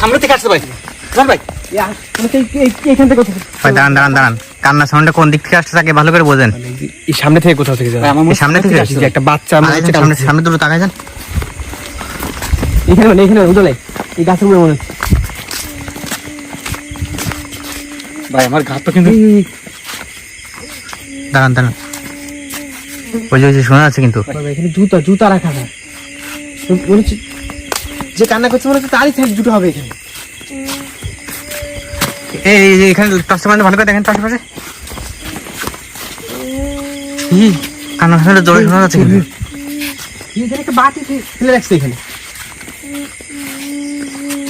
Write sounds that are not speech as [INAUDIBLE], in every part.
সামনে থেকে ভাই জান ভাই। দাঁড়ান দাঁড়ান দাঁড়ান। কান্না সাউন্ডটা কোন দিক থেকে আসছে তাকে ভালো করে বোঝেন। সামনে থেকে কোথাও থেকে যাবে ভাই, আমার মনে এই সামনে থেকে আসছে। একটা বাচ্চা সামনে দুটো তাকাই যান। এখানে মানে এখানে উদলে এই গাছের উপরে মনে হচ্ছে। ভাই আমার ঘাট তো কিন্তু দাঁড়ান দাঁড়ান। ওই যে শোনা যাচ্ছে কিন্তু। জুতা জুতা রাখা হচ্ছে যে কান্না করছে মনে হচ্ছে তারই সাইড জুতো হবে এখানে। এই এখানে টসটা মানে ভালো করে দেখেন আশেপাশে। ই, কান্না সাউন্ডটা জোরে শোনা যাচ্ছে কিন্তু। এখানে একটা ফে- ফেলে রাখছে এখানে।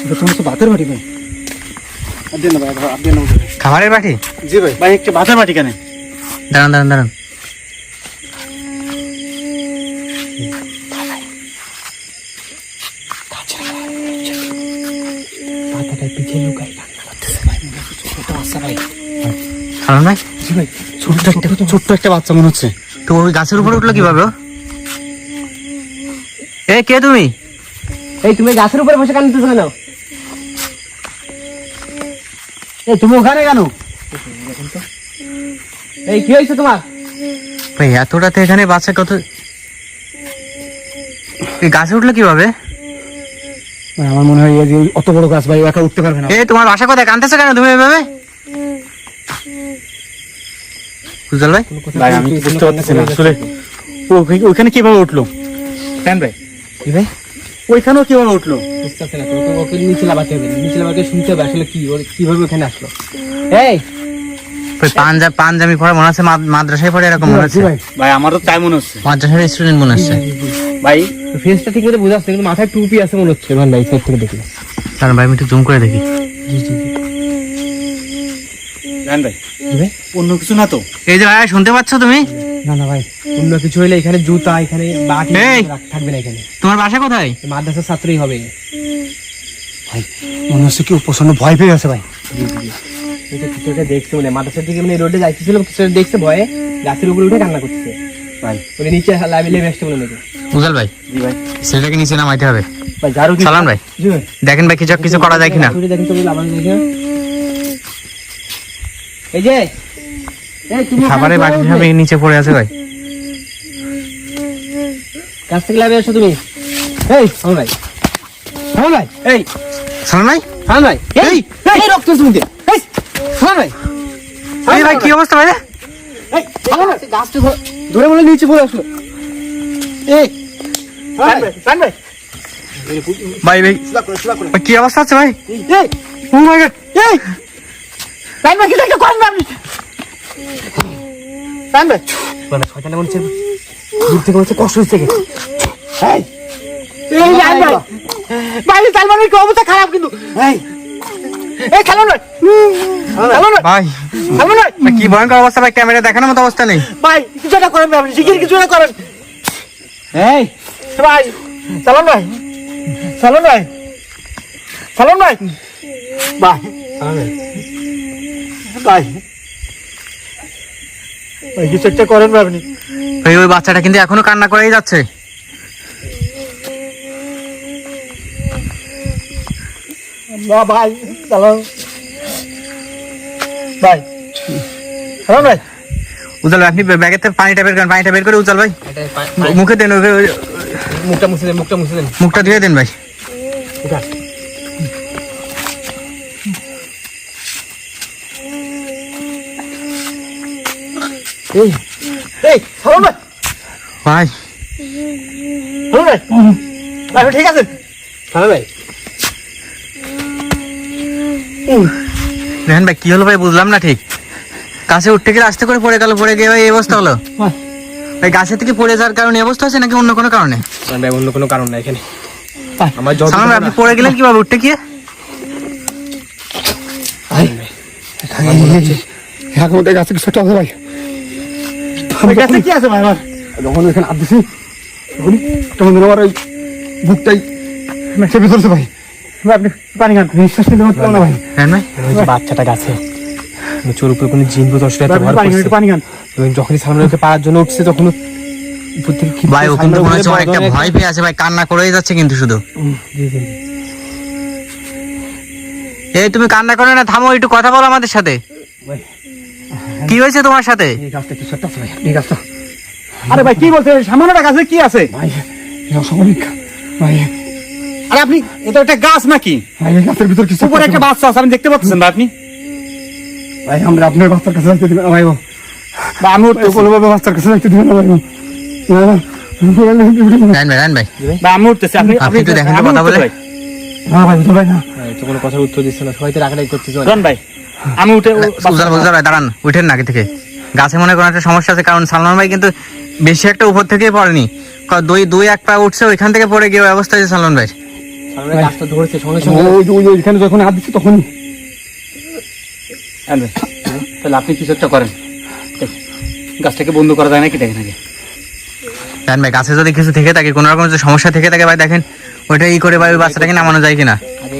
এটা তো বাটি ভাই। ওদের। খাবারের বাটি? জি ভাই। ভাই একটা ভাতের বাটি কেন। দাঁড়ান দাঁড়ান দাঁড়ান। জি ভাই ছোট্ট একটা ছোট্ট একটা বাচ্চা মনে হচ্ছে। তো ওই গাছের উপরে উঠল কীভাবে? এ কে তুমি? এই তুমি গাছের উপরে বসে কান্নাতেছো কেন? এই তুমি ওখানে কেন? এই কি হয়েছে তোমার? ভাই এত এখানে বাচ্চা কত এই গাছে উঠল কীভাবে? আমার মনে হয় যে অত বড় গাছ ভাই একা উঠতে পারবে না। এ তোমার বাসা কোথায়? কানতেছো কেন তুমি এভাবে? উজ্জ্বল ভাই ভাই আমি বুঝতে পারতেছি না আসলে। ও ওখানে- ওখানে কীভাবে উঠল? কেন ভাই কি ভাই? ওইখানেও কীভাবে উঠল? বুঝতেছে না ওকে নিচে লাগাতে হবে নিচে লাগাতে শুনতে হবে আসলে কি ওর কীভাবে ওখানে আসলো। এই! ওই পাঞ্জাব পাঞ্জাবি পড়ে মনে আছে? মাদ্রাসায় পড়ে এরকম মনে আছে? ভাই। ভাই আমারও তাই মনে হচ্ছে। মাদ্রাসার স্টুডেন্ট মনে হচ্ছে ভাই ফেসটা ঠিক মতো বোঝা যাচ্ছে কিন্তু মাথায় টুপি আছে মনে হচ্ছে। ভাই সাইড থেকে দেখলে কারণ ভাই আমি একটু জুম করে দেখি। জান ভাই কি ভাই? অন্য কিছু না তো? এই যে ভাই শুনতে পাচ্ছ তুমি? না না ভাই অন্য কিছু হইলে এখানে জুতা এখানে বাটি থাকবে না এখানে। তোমার বাসা কোথায়? মাদ্রাসার ছাত্রই হবে। ভাই মনে হচ্ছে কি প্রচণ্ড ভয় পেয়ে গেছে ভাই। কিছু একটা দেখছে মানে মাদ্রাসার দিকে মানে রোডে যাইতেছিল কিছু দেখছে ভয়ে গাছের উপরে উঠে কান্না করতেছে। ভাই। নিচে বলে নাকি ভাই জি ভাই। ছেলেটাকে নিচে নামাইতে হবে। ভাই ঝাড়ু দিয়ে সালাম ভাই। জি দেখেন ভাই কিছু কিছু করা যায় কিনা? দেখেন তো এই যে খাবারের বাটি নিচে পড়ে আছে ভাই। গাছ থেকে লাইভে আসো তুমি। এই আমার ভাই। আমার ভাই এই। সালাম ভাই আমার ভাই এই এই। রক্ত তুমি দে এই আমার ভাই। এই ভাই কি অবস্থা ভাই? এই গাছটা ধরে- ধরে বলে নিচে পড়ে আসলো। এই ভাই। জান ভাই। ভাই ভাই ভাই, কি অবস্থা আছে ভাই? এই ও মাই গড এই। টাইম ভাই কিছু একটা করেন না আপনি টাইম ভাই মানে শয়তানে মনে হচ্ছে দূর থেকে মনে হচ্ছে কষ্ট হচ্ছে কি? এই এই টাইম ভাই ভাই। সালমানের কি অবস্থা খারাপ কিন্তু? এই। এই খেলো না। খেলো না। ভাই খেলো না। ভাই, কি ভয়ঙ্কর অবস্থা ভাই? ক্যামেরা দেখানোর মতো অবস্থা নেই। ভাই কিছু একটা করেন আপনি। শিগগির কিছু একটা করেন। এই। ভাই চালান ভাই চালান ভাই চালান ভাই। ভাই ভাই ভাই কিছু একটা করেন আপনি। ভাই ওই বাচ্চাটা কিন্তু এখনও কান্না করেই যাচ্ছে। না ভাই ভাই ভাই। আপনি ব্যাগের থেকে পানিটা বের করেন পানিটা বের করে ভাই। মুখে দেন মুখটা মুছে দেন মুখটা মুছে দেন। মুখটা ধুয়ে দেন ভাই। এই এই ভাই। ভাই। চালান ভাই। ভাই ঠিক আছে চালান ভাই। দেখেন ভাই কি হলো ভাই বুঝলাম না ঠিক। গাছে উঠতে গেলে আস্তে করে পড়ে গেল পড়ে গিয়ে ভাই এই অবস্থা হলো। ভাই। ভাই গাছের থেকে পড়ে যাওয়ার কারণে এই অবস্থা হচ্ছে নাকি অন্য কোনো কারণে? ভাই অন্য কোনো কারণ নাই এখানে। আমার জ্বর সালাম ভাই আপনি পড়ে গেলেন কীভাবে উঠতে গিয়ে? এখন মধ্যে গাছে কিছু একটা আছে ভাই? গাছে কি আছে ভাই আমার? যখন এখানে হাত দিছি তখন তখন আমার ওই বুকটাই চেপে ধরছে ভাই। আপনি পানি খান। নিঃশ্বাস নিতে না ভাই। দেখেন ভাই বাচ্চাটা গাছে। চোর উপরে কোনো জিন বোধ আসলে এত ভাই, আপনি ভর পানি খান করছে। একটু পানি খান। এবং যখনই সামনে ওকে পাওয়ার জন্য উঠছে তখন উপর থেকে কি ভাই ও কিন্তু মনে হচ্ছে অনেকটা ভয় পেয়ে আছে ভাই কান্না করেই যাচ্ছে কিন্তু শুধু। এই তুমি কান্না করে না থামো একটু কথা বলো আমাদের সাথে। ভাই কি হয়েছে তোমার সাথে? এই গাছটা কিছু একটা ভাই এই গাছটা। আরে ভাই কি বলছে? সামান্য গাছে কি আছে? ভাই এই অস্বাভাবিক। ভাই আরে আপনি এটা একটা গাছ নাকি? ভাই এই গাছের ভিতর কিছু উপরে একটা বাচ্চা আছে আপনি দেখতে পাচ্ছেন ভাই আপনি? ভাই আমরা আপনার বাচ্চার কাছে যাইতে দিবেন ভাই ও। বা আমি তো উঠতেছি কোনোভাবে বাচ্চার কাছে যাইতে দিবেন না ভাই রান ভাই রান ভাই। বা আমি উঠতেছি আপনি দেখেন তো আমি কথা উঠতে বলে। ভাই। না ভাই বুঝতে ভাই না। তো কোনো কথার উত্তর দিচ্ছে না সবাই তো রাখাটাই করতে চলে রন ভাই। আমি উঠে দাঁড়ান উঠেন না আগে থেকে। গাছে মনে কোনো একটা সমস্যা আছে কারণ সালমান ভাই কিন্তু বেশি একটা উপর থেকে পড়েনি। দুই দুই এক পা উঠছে ওইখান থেকে পড়ে গিয়ে অবস্থা হয়েছে সালমান ভাই। ওইখানে যখন হাত দিচ্ছি তখনই। তাহলে আপনি কিছু একটা করেন। গাছটাকে বন্ধ করা যায় নাকি? দেখেন আগে। রান ভাই গাছে যদি কিছু থেকে থাকে কোনো রকম যদি সমস্যা থেকে থাকে ভাই দেখেন ওইটা ই করে ভাই ওই বাচ্চাটাকে নামানো যায় কিনা। আগে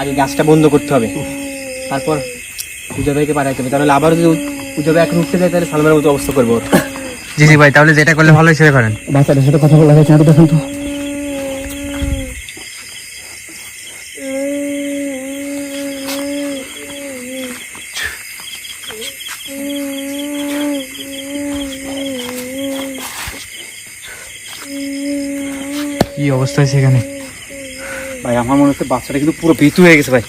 আগে গাছটা বন্ধ করতে হবে। তারপর পূজা ভাইকে পাঠাইতে হবে তাহলে আবার যদি পূজা ভাই এখন উঠতে যায় তাহলে সালমানের মতো অবস্থা করব। জি জি ভাই তাহলে যেটা করলে ভালো সেটা করেন। বাচ্চাটার সাথে কথা বলা হয়েছে না তো দেখেন তো। কি অবস্থা হয়েছে এখানে? ভাই আমার মনে হচ্ছে বাচ্চাটা কিন্তু পুরো ভীতু হয়ে গেছে ভাই।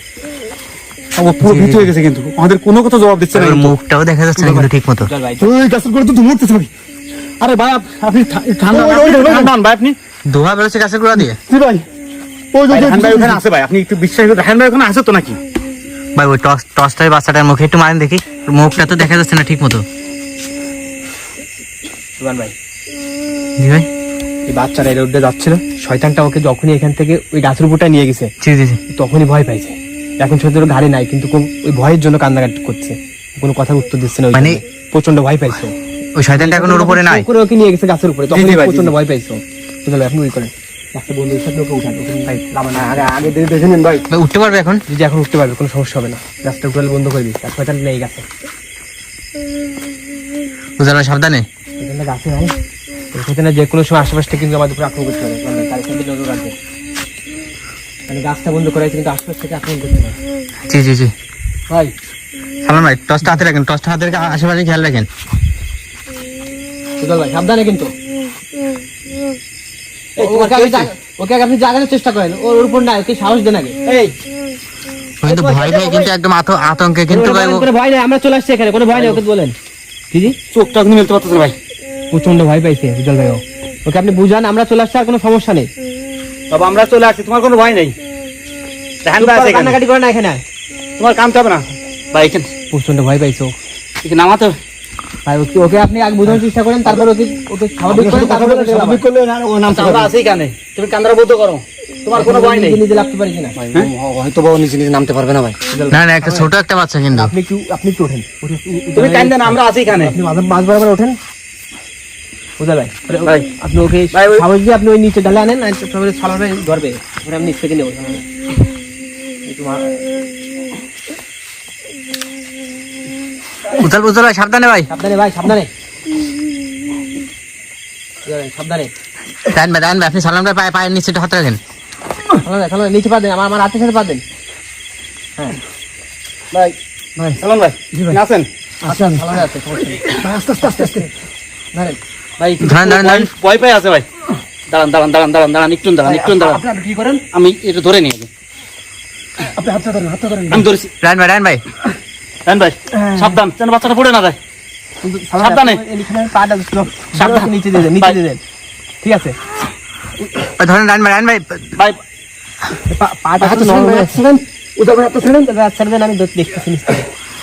ও পুরো ভীতু হয়ে গেছে কিন্তু। আমাদের কোনো কথা জবাব দিচ্ছে না মুখটাও দেখা যাচ্ছে না কিন্তু ঠিক মতো ওই গাছের করে তো ভাই। আরে ভাই আপনি ঠান্ডা ভাই আপনি। বেরোচ্ছে গাছের গোড়া দিয়ে? জি ভাই। ওই যে- ভাই, ওখানে আছে ভাই আপনি একটু বিশ্বাস করে ভাই ওখানে আছে তো নাকি? ভাই ওই টস টসটাই বাচ্চাটার মুখে একটু মারেন দেখি। মুখটা তো দেখা যাচ্ছে না ঠিক মতো সুবান ভাই। জি ভাই। এই বাচ্চারা এই রোডে যাচ্ছিল শয়তানটা ওকে যখনই এখান থেকে ওই গাছের উপরটা নিয়ে গেছে জি জি জি। তখনই ভয় পাইছে। এখন ওর গাড়ি নাই কিন্তু ওই ভয়ের জন্য কান্নাকাটি করছে। কোনো কথার উত্তর দিচ্ছে না মানে- প্রচণ্ড ভয় পাইছে। ওই শয়তানটা এখন ওর উপরে নাই? করে ওকে নিয়ে গেছে গাছের উপরে। তখন প্রচণ্ড ভয় পাইছো। বুঝলে আপনি ওই করেন একটা বন্ধুর সাথে ওকে ওকে ভাই লাভা না আগে আগে দেখে- দেখে নিন ভাই। ভাই উঠতে পারবে এখন? যদি এখন উঠতে পারবে কোনো সমস্যা হবে না। গাছটা উঠালে বন্ধ করে দিই তার শয়তান নেই গাছে। ভাই সাবধানে? এখানে গাছে নাই। যে কোনো সময় আশেপাশটা কিন্তু আমাদের উপরে আক্রমণ করতে পারে। বুঝলেন? তার সাথে নজর রাখবে মানে গাছটা বন্ধ করা হয়েছে কিন্তু আশপাশ থেকে আক্রমণ করতে পারে জি জি জি। ভাই। সালমান ভাই টসটা হাতে রাখেন টসটা হাতে রেখে আশেপাশে খেয়াল রাখেন। সুদল ভাই সাবধানে কিন্তু। ওকে আগে আগে আপনি জাগানোর চেষ্টা করেন ওর উপর না ওকে সাহস দেন আগে। এই। কিন্তু ভয় পেয়ে কিন্তু একদম আতঙ্কে কিন্তু ভাই কোনো ভয় নেই আমরা চলে আসছি এখানে কোনো ভয় নেই ওকে বলেন। কি জি? চোখটা আপনি মেলতে পারতেছেন ভাই। প্রচণ্ড ভয় পাইছে ভাই ও। ওকে আপনি বুঝান আমরা চলে আসছি আর কোনো সমস্যা নেই। বাবা আমরা চলে আসছি তোমার কোনো ভয় নেই। রাহান ভাই আছে কান্নাকাটি করে না এখানে। তোমার কামতে হবে না। ভাই এখানে। প্রচণ্ড ভয় পাইছো। এখানে নামাতে ভাই ওকে ওকে আপনি আগে বোঝানোর চেষ্টা করেন তারপর ওকে ওকে স্বাভাবিক করেন তারপর ওকে দিলাম। স্বাভাবিক করলে না ও নামতে আমরা আছি এখানে। তুমি কান্দারা করো। তোমার কোনো ভয় নেই। নিজে পারি কিনা হয়তো বা নিজে নিজে নামতে পারবে না ভাই। না না একটা ছোট একটা বাচ্চা কিন্তু। আপনি একটু আপনি একটু ওঠেন। তুমি কান্দেন আমরা আছি এখানে। আপনি মাঝ মাঝ বরাবর ওঠেন। বুঝা ভাই? ভাই। আপনি ওকে সাহস দিয়ে আপনি ওই নিচে ঢালে আনেন আর তারপরে সালার ভাই ধরবে। ওরে আমি নিচ থেকে নেব। একটু মা- উজ্জ্বল উজ্জ্বল ভাই সাবধানে ভাই। সাবধানে ভাই সাবধানে। ভাই, সাবধানে। দেন ভাই দেন ভাই আপনি সালাম পায়ে পায়ের নিচে হাত রাখেন। সালাম ভাই, সালাম নিচে পা দেন আমার আমার হাতের সাথে পা দেন। হ্যাঁ। ভাই ভাই। সালন ভাই আছেন? আচ্ছা সালাম ভাই। আস্তে আস্তে আস্তে আস্তে। ধরেন। ভাই ধরেন, ধরেন, ধরেন। ভয়- পাই আছে ভাই। দাঁড়ান দাঁড়ান দাঁড়ান দাঁড়ান দাঁড়ান একটু দাঁড়ান একটু দাঁড়ান। আপনি আপনি কি করেন? আমি এটা ধরে নিয়ে যাই। আপনি হাতটা ধরেন হাতটা ধরেন। আমি ধরেছি। রায়ন ভাই রান ভাই। সাবধান। যেন বাচ্চাটা পড়ে না যায়। সাবধানে। পাটা সাবধানে। নিচে দিয়ে দেন নিচে দিয়ে দেন। ঠিক আছে। ধরেন রায়ন ভাই রায়ন ভাই। ভাই। পাটা ছেড়েন হয়ে উদা হাতটা ছেড়েন। ছেড়ে দেন আমি দেখ- দেখতেছি নিচ।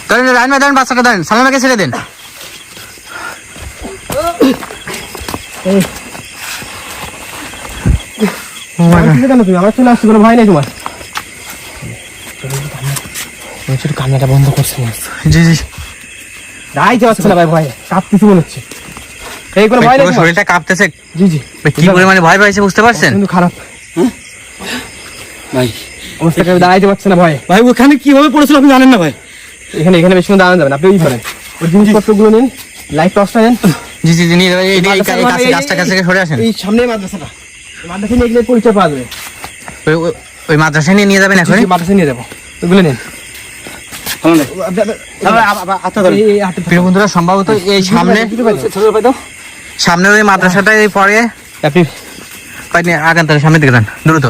ধরেন রায়ন ভাই ধরেন বাচ্চাটা ধরেন। সালাম ভাইকে ছেড়ে দেন। কেন তুমি? আমরা চলে আসছি, কোনো ভয় নেই তোমার। তুমি কান্নাটা বন্ধ করছে মনে জি জি। দাঁড়াইতে পারছে না ভাই ভয়ে। কাঁপতেছি মনে হচ্ছে। এই কোনো ভয় নেই শরীরটা কাঁপতেছে। জি জি। ভাই, কি পরিমাণে ভয় পাইছে বুঝতে পারছেন? কিন্তু খারাপ। ভাই। অবস্থা কেউ দাঁড়াইতে পারছে না ভয়ে। ভাই ওখানে কীভাবে পড়েছিল আপনি জানেন না ভাই? এখানে এখানে বেশি দাঁড়ানো যাবে না। আপনি ওই করেন ওই জিনিসপত্রগুলো নিন। লাইট টর্চটা নেন। জি জি এই- কাছে- গাছটা সরে আসেন। এই সামনে মাদ্রাসাটা। মাদ্রাসা নিয়ে গেলে পরিচয় পাওয়া যাবে। ওই- ওই- ওই নিয়ে নিয়ে যাবেন এখন মাদ্রাসা নিয়ে যাব। ওগুলো নেন। আচ্ছা এই- বন্ধুরা সম্ভবত এই সামনে ওই মাদ্রাসাটাই পরে আপনি আগান তাহলে সামনের দিকে যান দ্রুত।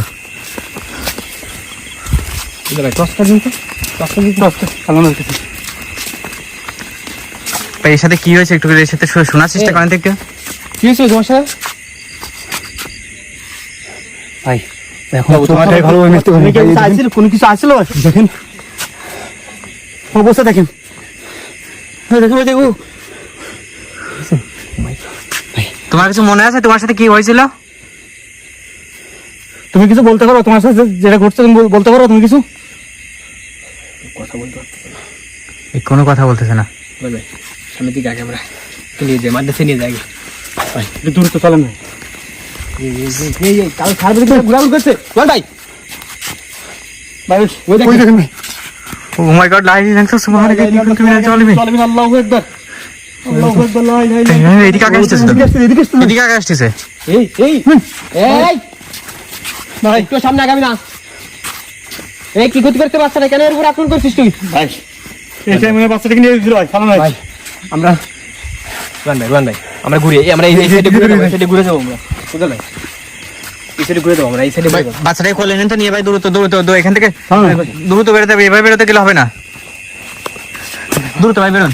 তো এর সাথে কি হয়েছে একটু এর সাথে শোনার চেষ্টা করেন তো একটু কি হয়েছে তোমার সাথে? ভাই এখন তোমারটাই ভালো আসছিল কোনো কিছু আসছিল দেখেন। অবস্থা দেখেন। হ্যাঁ, দেখো দেখো তোমার কিছু মনে আছে? তোমার সাথে কি হয়েছিল? তুমি কিছু বলতে পারো? তোমার সাথে যেটা ঘটছে তুমি বলতে পারো তুমি কিছু? কথা বলতে কোনো কথা বলতেছে না। সামনের দিকে আগে আমরা নিয়ে যাই মাদ্রাসা নিয়ে যাই। ভাই একটু দূরে তো চলেন ভাই। কাল খারাপ দিকে ঘোরাঘুরি করছে। বল ভাই। ভাই ওই দেখেন। ভাই। ও মাই গড লাই ল্যাংস সুবহানাকা ইন্নী কুনতু মিনাল জালিমিন চলবেন আল্লাহু আকবার। আল্লাহু আকবার লা ইলাহা ইল্লাল্লাহ এদিকে আগে এদিকে আগে এই এই। এই। ভাই। একটু সামনে আগামী না। এই কি ক্ষতি করতে পারছে না কেন এর উপর আক্রমণ করছিস তুই? ভাই। এই টাইমে বাচ্চাটাকে নিয়ে গেছিল ভাই। ভাই আমরা রুয়ান ভাই রুয়ান ভাই আমরা ঘুরে আমরা এই সাইডে ঘুরে যাব এই সাইডে ঘুরে যাব আমরা বুঝতে ভাই এই সাইডে ঘুরে যাব আমরা এই সাইডে ঘুরে যাব কোলে নেন তো নিয়ে ভাই দ্রুত দ্রুত দ্রুত, এখান থেকে সালমান দ্রুত বেরোতে হবে এভাবে বেরোতে গেলে হবে না দ্রুত ভাই বেরোন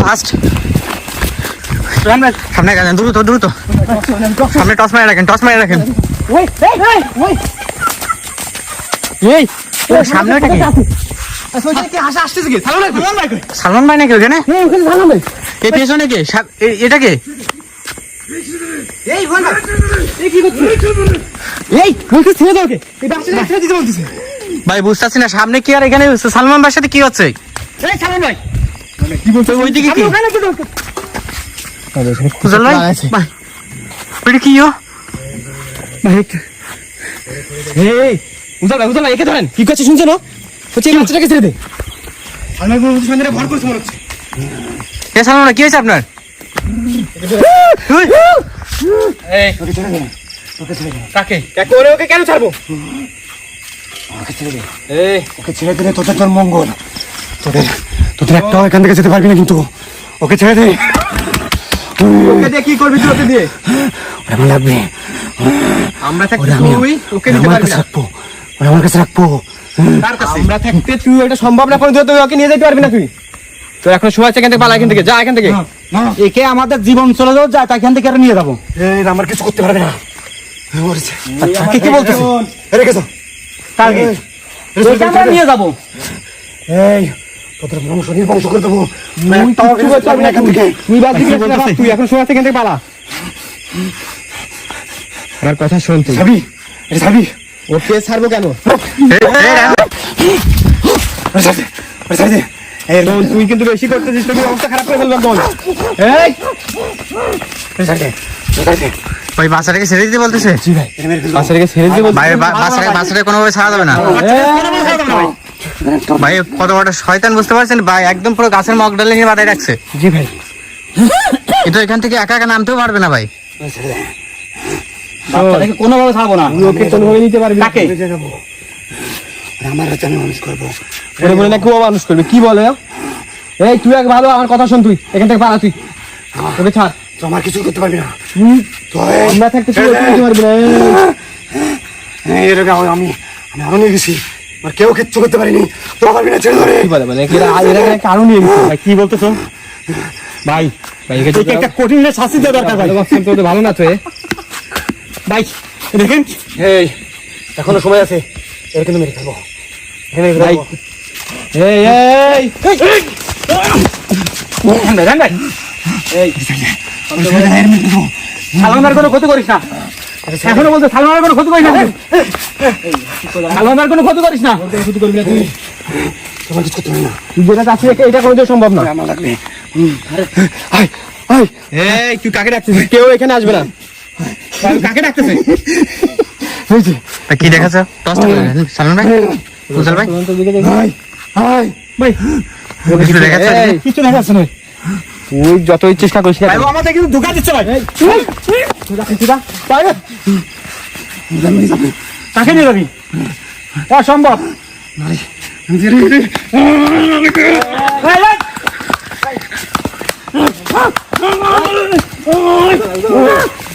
ফাস্ট সামনে গেলেন দ্রুত দ্রুত সামনে টস মারে রাখেন টস মারে রাখেন ওই এই এই ওই এই সামনে কি কি কি সালমান ভাই? নাকি ওখানে সালমান ভাই এই পেছনে কে এটা কে এই ভাই কি ছেড়ে দাও ছেড়ে দিতে বলতেছে ভাই বুঝতে পারছি না সামনে কি আর এখানে সালমান ভাইয়ের সাথে কি হচ্ছে? এই সালমান ভাই। তো ওইদিকে কি? কি বুঝল ভাই ভাই কি ও? ভাই একটু- এই উজাল ভাই উজাল ভাই একে ধরেন। কি করছে শুনছো না হচ্ছে এই বাচ্চাটাকে ছেড়ে দে। ভর করছে মনে হচ্ছে এ ভাই, কি হয়েছে আপনার? এই ওকে ছেড়ে দে। ওকে ছেড়ে দে। কাকে? কাকে ওরে ওকে কেন ছাড়বো? ওকে ছেড়ে দে। এই। ওকে ছেড়ে দিলে তোদের তোর মঙ্গল। তোদের তোদের একটাও এখান থেকে যেতে পারবি না কিন্তু। ওকে ছেড়ে দে। ওকে দিয়ে কি করবি তুই ওকে দিয়ে? ওরা লাগবে। আমরা ওরা ওকে ওরা আমার পারবি কাছে না। রাখব। ওরা আমার কাছে রাখব। কাছে? আমরা থাকতে তুই এটা সম্ভব না কোনো তুই ওকে নিয়ে যেতে পারবি না তুই। তো এখন সময় আছে এখান থেকে পালা এখান থেকে যা এখান থেকে। একে আমাদের জীবন চলে যাও তাই এখান থেকে আর নিয়ে যাব। এই আমার কিছু করতে পারবে না। মরেছে। কি কি বলতেছ রেখেছো কালকে আমরা নিয়ে যাব। এই তোদের বংশ নির্বংশ করে দেবো। একটাও কিছু করতে পারবি না এখান থেকে। তুই বাদ দিবি না, তুই এখন সময় এখান থেকে পালা। আমার কথা শোন তুই যাবি এটা যাবি ওকে ছাড়বো কেন? তুই কিন্তু বেশি করতেছিস তোর অবস্থা খারাপ করে ওই বাচ্চাটাকে ছেড়ে দিতে বলতেছে? এটা বাচ্চাটাকে ছেড়ে বাচ্চাটাকে বাচ্চাটাকে কোনোভাবে ছাড়া যাবে না। ভাই কত বড় শয়তান বুঝতে পারছেন? ভাই একদম পুরো গাছের মগ ডালে নিয়ে বাঁধাই রাখছে। জি ভাই। কিন্তু এখান থেকে একা একা নামতেও পারবে না ভাই। বাচ্চাটাকে কোনোভাবে ছাড়বো না। ওকে কোনোভাবে নিতে পারবি কাকে? বেঁচে যাব ওরা আমার হাতে আমি মানুষ করব। বলে বলে না কেউ মানুষ করবে। কি বলে? এই তুই এক ভালো আমার কথা শোন তুই। এখান থেকে পালা তুই। ওকে ছাড়। তো আমার কিছু করতে পারবি না। তো এই আমরা থাকতে তুই ওকে পারবি না। এই। এই এরকম আমি আমি আরও নিয়ে গেছি। আর কেউ কিচ্ছু করতে পারিনি। তো পারবি না ছেড়ে ধরে। কি বলে এরা এরা এরা কারণ নিয়ে গেছে। ভাই কি বলতেছো? ভাই ভাই একে একে একটা কঠিন শাস্তি দেওয়া দরকার ভাই। ভালো বাচ্চা তো ভালো না তো ভাই দেখেন এই এখনও সময় আছে এর কিন্তু মেরে ফেলব ভাই। এই এই। সালমানের কোনো ক্ষতি করিস না এখনও বলতে সালমানের কোনো ক্ষতি করিস না সালমানের কোনো ক্ষতি করিস না ক্ষতি করবি না তুই তোমার কিছু করতে না যেটা চাচ্ছিস এটা- কোনোদিন সম্ভব না আমার লাগবে এই তুই কাকে ডাকছিস কেউ এখানে আসবে না কাকে ডাকতেছে? এই যে। কি দেখাচ্ছ? টসটা সালমান ভাই? উজ্জ্বল ভাই? আয় ভাই। কিছু দেখাচ্ছ? কিছু দেখাচ্ছে না। তুই যতই চেষ্টা করিস ভাই আমাদের কিন্তু ধোকা দিচ্ছে ভাই। ভাই। নিয়ে যাবি? অসম্ভব ভাই,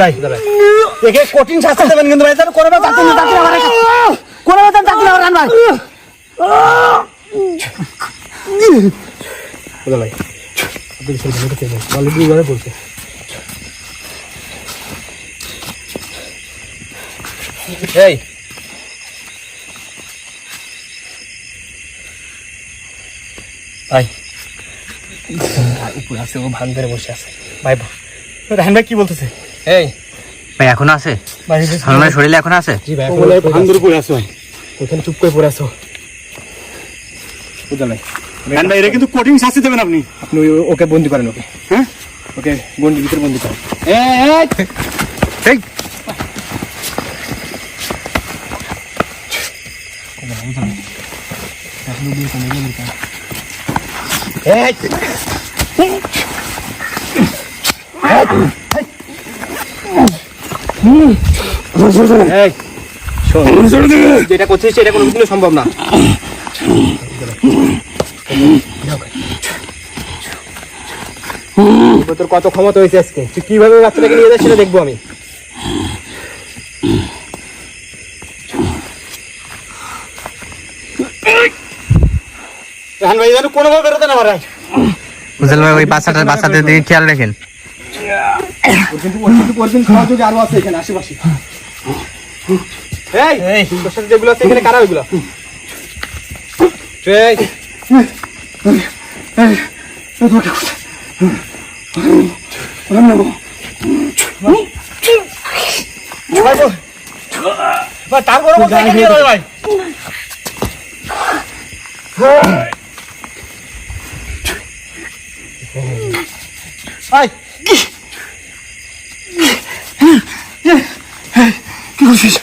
ভাই। একে কঠিন শাস্তি দেবেন কিন্তু ভাই। তাহলে করে বা চাকরি না চাকরি আমার করে বা চাকরি আমার রান ভাই। ভাই। এই। ভাই। আছে, ও ভান ধরে বসে আছে। ভাই, রান ভাই কি বলতেছে? এই। ভাই এখনও আছে? ভাই শরীরে এখন আছে? জি ভাই পড়ে আছে। ভাই ওখানে চুপ করে পড়ে আছো বুঝলেন ভাই ভাই এটা কিন্তু কঠিন শাস্তি দেবেন আপনি। আপনি ওকে বন্দি করেন ওকে। হ্যাঁ? ওকে গন্ডির ভিতরে বন্দি করেন। এই। এই। শোন সম্ভব না। তোর কত ক্ষমতা হয়েছে আজকে। তুই কীভাবে বাচ্চাটাকে নিয়ে যাস সেটা দেখব আমি। ভাই কোনোভাবে বেরোতে না পারে। ভাই, ওই বাচ্চাটার বাচ্চাদের দিকে খেয়াল রাখেন। কিন্তু ওর কিন্তু ওর কিন্তু সহযোগী আরও আছে এখানে আশেপাশে। এই এই। তোর সাথে যেগুলো আছে এখানে কারা ওইগুলো? এই। ভাই তার ভাই? ভাই কি করছিস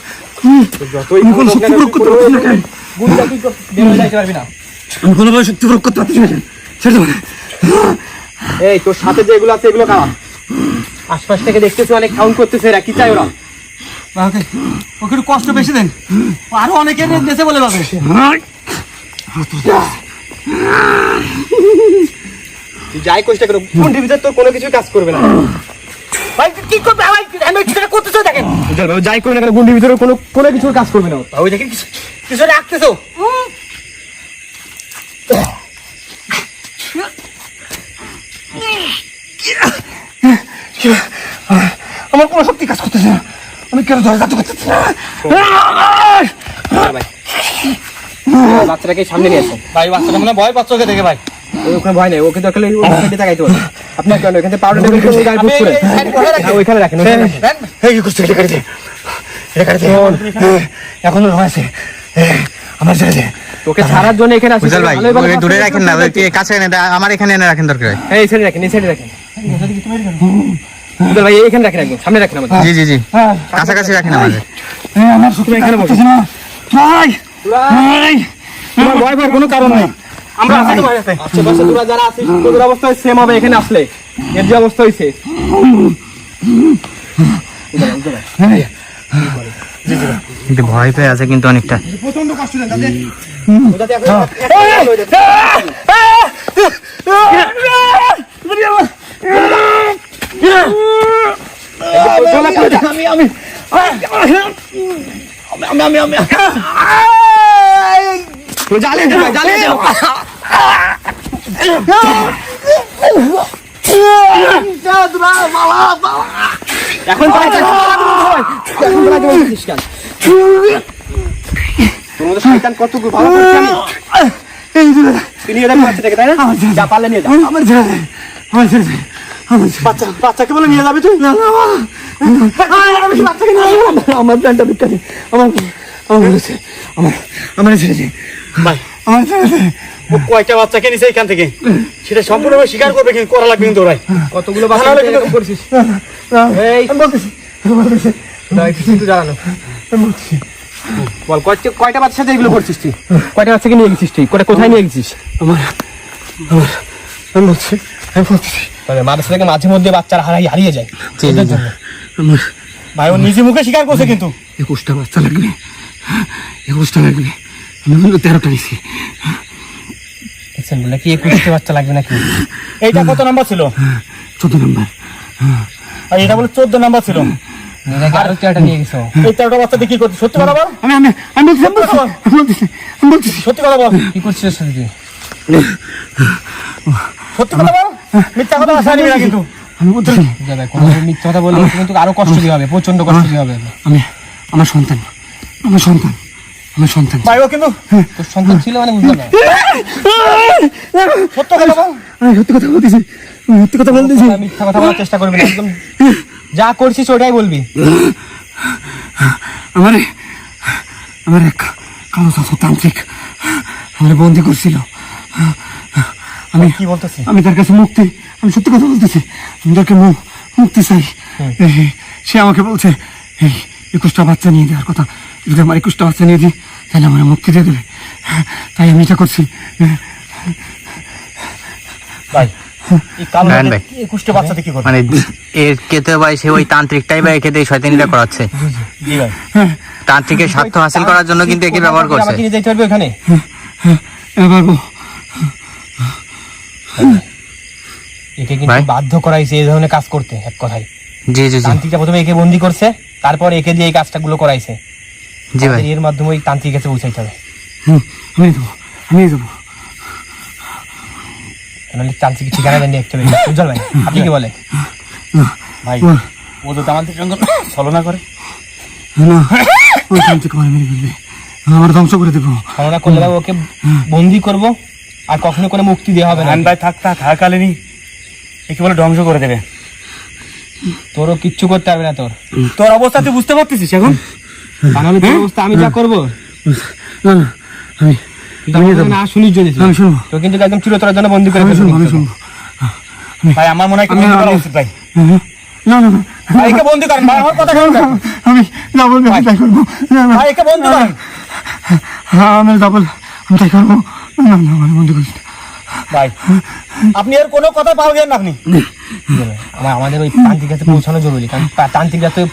আমি কোনো শক্তি প্রয়োগ করতে পারছি না কেন গুন্ডা তুই তো বের যাইতে পারবি না। আমি কোনোভাবে শক্তি প্রয়োগ করতে পারছি না কেন? ছেড়ে এই তোর সাথে যেগুলো আছে এগুলো কারা আশপাশ থেকে দেখতেছি অনেক কাউন্ট করতেছে এরা। কি চাই ওরা? ওকে ওকে একটু কষ্ট বেশি দেন। আরও অনেকে দেশে বলে তুই যাই কষ্ট করো গুন্ডির ভিতরে তোর কোনো কিছু কাজ করবে না। ভাই কি করবে? ভাই আমি সেটা করতেছো দেখেন। যাই করবে না গুন্ডির ভিতরে কোনো কোনো কিছুর কাজ করবে না ওই দেখেন কিছু কিছু রাখতেছো? আমার কোনো শক্তি কাজ করতেছে না। আমি কেন ধরে যাতে করতেছি বাচ্চাটাকে সামনে নিয়ে আসেন ভাই বাচ্চাটা মনে হয় ভয় পাচ্ছ ওকে দেখে ভাই। ওখানে ভয় নেই ওকে ওই সাইডে তাকাইতে হবে আপনার কেন এখানে পাউডার টেবিল করে গায়ে করে করে রাখি। হ্যাঁ, ওইখানে রাখেন এই কি দে দে হ্যাঁ, এখনও রয়েছে। আমার ছেড়ে দে তোকে ছাড়ার জন্য এখানে আসি ভাই দূরে রাখেন না কাছে এনে আমার এখানে এনে রাখেন দরকার এই রাখেন এই রাখেন। ভাই এইখানে রাখেন একদম সামনে রাখেন আমাদের। জি জি জি। হ্যাঁ। কাছাকাছি রাখেন আমাদের। হ্যাঁ, আমার শক্তি এখানে বসেছে না। ভাই ভাই তোমার ভয় কোনো কারণ নেই। আমরা আছি তোমার সাথে আশেপাশে তোরা যারা আছিস তোদের অবস্থা সেম হবে এখানে আসলে এর যে অবস্থা হয়েছে কিন্তু ভয় পেয়ে আছে কিন্তু অনেকটা প্রচণ্ড কষ্ট দেন আমি আমি আমি আমি আমি জালে দে ভাই, জালে এখন তাই এখন তাই বলছিস কেন? তোমাদের শয়তান কত ভালো করছে আমি এই যে তুই নিয়ে তাই না? যা পারলে নিয়ে যা। আমার আমার বাচ্চা বাচ্চাকে বলে নিয়ে যাবি তুই? না না বাচ্চাকে নিয়ে যাব। আমার দে। আমার আমার আমার আমার ছেড়ে দে ভাই আমার ছেড়ে দে ও কয়টা বাচ্চাকে নিছে এখান থেকে? সেটা সম্পূর্ণভাবে স্বীকার করবে কিন্তু করা লাগবে কিন্তু ওরাই কতগুলো বাচ্চা কিন্তু- করছিস? এই। বলতেছি বলতেছি। দাঁড়ানো বল কয়টা কয়টা বাচ্চার সাথে এগুলো করছিস তুই? কয়টা বাচ্চাকে নিয়ে গেছিস তুই? কয়টা কোথায় নিয়ে গেছিস? আমার আমার আমি বলছি আমি মাদ্রাসা থেকে মাঝে মধ্যে বাচ্চারা হারাই হারিয়ে যায়। ভাই ও নিজে মুখে স্বীকার করছে কিন্তু। একুশটা বাচ্চা লাগবে। একুশটা লাগবে। তেরোটা নিছি দেখছেন বলে কি একুশটা বাচ্চা লাগবে নাকি? এইটা কত নাম্বার ছিল? চোদ্দ নম্বর। আর এটা বলে চোদ্দ নাম্বার ছিল। নিয়ে নাকি নিয়ে গেছো। বাচ্চা কি করতে সত্যি কথা বল। আমি বলতেছি সত্যি কথা বল। কি করছিস সত্যি কথা বল। মিথ্যা কথা না কিন্তু। আমি বলতেছি যাবে কোনো মিথ্যা কথা বললে কিন্তু আরও কষ্ট দিয়ে হবে প্রচণ্ড কষ্ট দিয়ে হবে। আমি আমার সন্তান। আমার সন্তান। আমার সন্তান ভাই কিন্তু তোর সন্তান ছিল মানে বুঝলাম না। সত্য কথা বল। আমি সত্যি কথা বলতেছি। সত্যি কথা বলতেছি। মিথ্যা কথা বলার চেষ্টা করবি না একদম। যা করছিস ওটাই বলবি। আমার আমার এক কালো তান্ত্রিক আমার বন্দি করছিল। আমি কি বলতেছি? আমি তার কাছে মুক্তি আমি সত্যি কথা বলতেছি। আমি তাকে মুক্তি চাই। এই, সে আমাকে বলছে এই একুশটা বাচ্চা নিয়ে দেওয়ার কথা। যদি আমার একুশটা বাচ্চা নিয়ে দিই তাহলে আমার মুক্তি দিয়ে দেবে। তাই আমি এটা করছি। ভাই মানে এর কেতে ভাই সে ওই তান্ত্রিকটাই বা একে শয়তানিটা করাচ্ছে। তান্ত্রিকের স্বার্থ হাসিল করার জন্য কিন্তু একে ব্যবহার করছে আমাকে নিয়ে যেতে পারবে ওখানে? একে কিন্তু বাধ্য করাইছে এই ধরনের কাজ করতে এক কথায়। জি জি জি। তান্ত্রিকটা প্রথমে একে বন্দি করছে তারপর একে দিয়ে এই কাজটা গুলো করাইছে। জি ভাই। এর মাধ্যমে ওই তান্ত্রিক কাছে পৌঁছাইতে হবে। হুম, আমি দেবো আমি দেবো। নাহলে তান্ত্রিক ঠিকানা হবে। উজ্জ্বল ভাই আপনি কি বলেন? ভাই ও তো সঙ্গে ছলনা করে। না ওই তান্ত্রিক আমার মেরে ফেলবে। আমার ধ্বংস করে দেবো। ধারণা করলে ভাই ওকে বন্দি করব আর কখনো কোনো মুক্তি দেওয়া হবে না। ভাই থাক থাক একে বলে ধ্বংস করে দেবে। তোরও কিচ্ছু করতে হবে না তোর। তোর অবস্থা তুই বুঝতে পারতেছিস এখন? [LAUGHS] তোর অবস্থা আমি যা করব। না না আমি না যদি শুনব। তো কিন্তু একদম চিরতরের জন্য বন্দি করে আমি ফেলব শুনব আমি শুনব। ভাই আমার মনে হয় কি আমি- বন্দি করা উচিত ভাই। হ্যাঁ, না না না। ভাই একে বন্দি করেন ভাই আমার কথা শুনুন আমি যা তাই করব। ভাই একে বন্দি করেন। হ্যাঁ, আমি যা আমি তাই করব। না না আমি বন্ধু করিস ভাই আপনি এর কোনো কথা পাবেন না আপনি? আমাদের ওই তান্ত্রিক কাছে পৌঁছানো জরুরি কারণ তা- তান্ত্রিক কাছে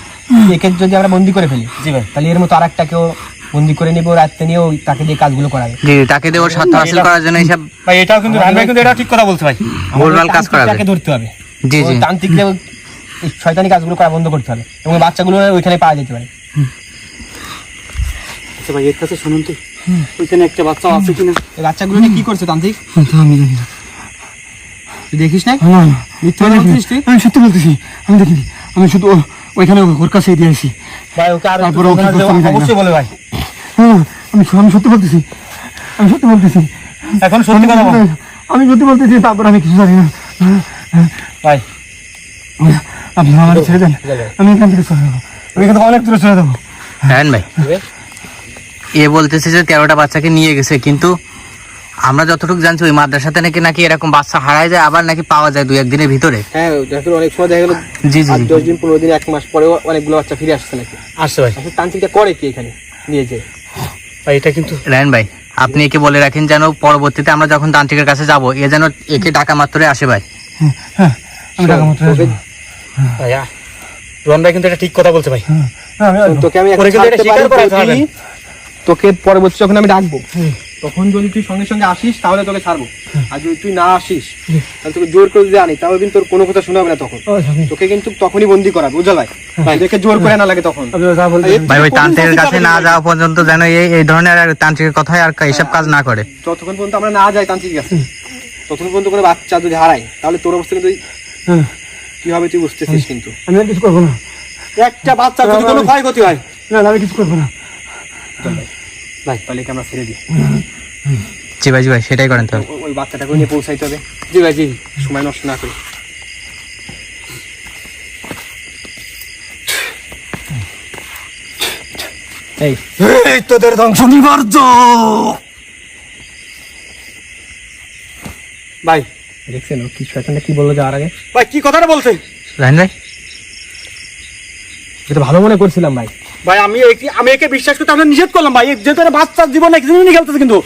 একে যদি আমরা বন্দি করে ফেলি। জি ভাই তাহলে এর মতো আর একটাকেও বন্দি করে নেব রাত্রে নিয়েও তাকে দিয়ে কাজগুলো করাবে। জি তাকে দিয়ে ওর স্বার্থ হাসিল করার জন্য এইসব ভাই এটাও কিন্তু রায়হান ভাই কিন্তু এটা ঠিক কথা বলছে ভাই। ভুলভাল কাজ করাবে। তাকে ধরতে হবে। জি জি। শয়তানি কাজগুলো করা বন্ধ করতে হবে। এবং বাচ্চাগুলো ওইখানে পাওয়া যেতে পারে। আচ্ছা ভাই এর কাছে শুনুন তো। ওইখানে একটা বাচ্চা আছে কিনা? এই বাচ্চাগুলো নিয়ে কি করছে তান্ত্রিক? আমি জানি না দেখিস না না না। মিথ্যা আমি বলছিস তুই? আমি সত্যি বলতেছি। আমি দেখিনি। আমি শুধু ওইখানে ওর কাছে দিয়ে আসি ভাই ওকে আর তারপরে অবশ্যই বলে ভাই। আমি আমি সত্যি বলতেছি। আমি সত্যি বলতেছি। এখন সত্যি কথা বল। আমি সত্যি বলতেছি তারপর আমি কিছু জানি না। ভাই। আপনি আমার ছেড়ে দেন। আমি এখান থেকে চলে যাব। আমি এখান থেকে অনেক দূরে চলে যাব। রায়হান ভাই এ বলতেছে যে তেরোটা বাচ্চাকে নিয়ে গেছে কিন্তু আমরা যতটুকু জানছি ওই মাদ্রাসাতে নাকি নাকি এরকম বাচ্চা হারায় যায় আবার নাকি পাওয়া যায় দুই একদিনের ভিতরে। হ্যাঁ অনেক সময় দেখা গেল জি জি। দশ দিন পনেরো দিন এক মাস পরেও অনেকগুলো বাচ্চা ফিরে আসছে নাকি? আসছে ভাই। তান্ত্রিকটা করে কি এখানে নিয়ে যে ভাই এটা কিন্তু রায়ন ভাই আপনি একে বলে রাখেন যেন পরবর্তীতে আমরা যখন তান্ত্রিকের কাছে যাব এ যেন একে ডাকা মাত্রই আসে ভাই। হ্যাঁ আমি টাকা মাত্র ভাইয়া রন ভাই কিন্তু এটা ঠিক কথা বলছে ভাই। হ্যাঁ। তোকে আমি তোকে পরবর্তী যখন আমি ডাকবো তখন যদি তুই সঙ্গে সঙ্গে আসিস তাহলে তোকে ছাড়বো। আর যদি তুই না আসিস তাহলে তোকে জোর করে যদি আনি তাহলে কিন্তু তোর কোনো কথা শোনা হবে না তখন। তোকে কিন্তু তখনই বন্দি করাবে বুঝল ভাই? ভাই তোকে জোর করে না লাগে তখন। ভাই ওই তান্ত্রিকের কাছে না যাওয়া পর্যন্ত যেন এই এই ধরনের তান্ত্রিকের কথাই আর এসব কাজ না করে। যতক্ষণ পর্যন্ত আমরা না যাই তান্ত্রিক কাছে ততক্ষণ পর্যন্ত কোনো বাচ্চা যদি হারাই তাহলে তোর অবস্থা কিন্তু হ্যাঁ, কি হবে তুই বুঝতেছিস কিন্তু। আমি কিছু করব না। একটা বাচ্চা যদি কোনো ক্ষয়ক্ষতি হয়। না না, আমি কিছু করব না। ভাই। তাহলে আমরা ছেড়ে দিই। জি ভাই জি ভাই সেটাই করেন তো। ওই বাচ্চাটাকে নিয়ে পৌঁছাইতে হবে। জি ভাই জি সময় নষ্ট না তোদের ধ্বংস নিবার্য। ভাই। দেখছেন কি কি বলল যাওয়ার আগে? ভাই কি কথাটা বলছে? জানেন ভাই। এটা ভালো মনে করছিলাম ভাই। ভাই আমি আমি একে বিশ্বাস করতে আমরা নিষেধ করলাম ভাই। যেহেতু বাচ্চার জীবনে খেলতেছে কিন্তু।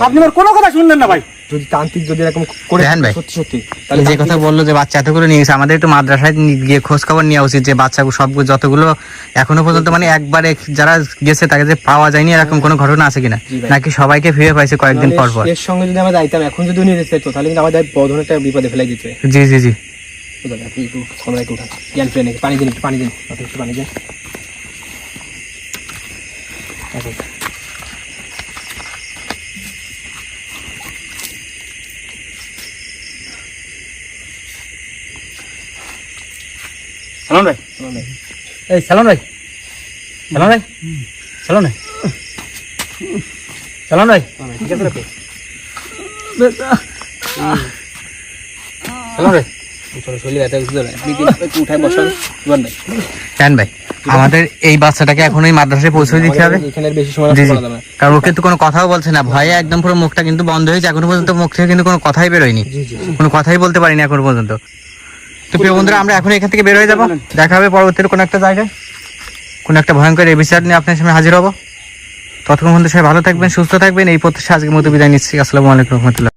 আপনি আমার কোনো কথা শুনলেন না ভাই। যদি তান্ত্রিক যদি এরকম করে দেখেন ভাই। সত্যি সত্যি তাহলে যে কথা বলল যে বাচ্চা এতগুলো নিয়ে গেছে আমাদের একটু মাদ্রাসায় গিয়ে খোঁজ খবর নেওয়া উচিত যে বাচ্চাগুলো সবগুলো যতগুলো এখনও পর্যন্ত মানে একবারে যারা গেছে তাকে যে পাওয়া যায়নি এরকম কোনো ঘটনা আছে কিনা? নাকি সবাইকে ফিরে পাইছে কয়েকদিন পর পর? এর সঙ্গে যদি আমরা যাইতাম এখন যদি উনি যেতে তো তাহলে কিন্তু আমাদের বড় ধরনের একটা বিপদে ফেলাই দিতে। জি জি জি। ফেলে পানি দিন পানি দিন। পানি দিন। সালন ভাই। এই সালন ভাই। সালন ভাই। সালন ভাই। সালন ভাই। ঠিক আছে রাখো। সালন ভাই। আমাদের এই বাচ্চাটাকে এখন ওই মাদ্রাসায় পৌঁছে দিতে হবে। কারণ ও কিন্তু কোনো কথাও বলছে না। ভয়ে একদম পুরো মুখটা কিন্তু বন্ধ হয়েছে। এখনও পর্যন্ত মুখ থেকে কিন্তু কোনো কথাই বেরোয়নি। জি জি। কোনো কথাই বলতে পারিনি এখনও পর্যন্ত। তো প্রিয় বন্ধুরা আমরা এখন এখান থেকে বের হয়ে যাব। দেখা হবে পরবর্তীতে কোনো একটা জায়গায়। কোনো একটা ভয়ঙ্কর এই বিচার নিয়ে আপনার সামনে হাজির হব। ততক্ষণ বন্ধু সবাই ভালো থাকবেন সুস্থ থাকবেন। এই প্রত্যাশা আজকের মতো বিদায় নিচ্ছি। আসসালামু আলাইকুম রহমতুল্লাহ।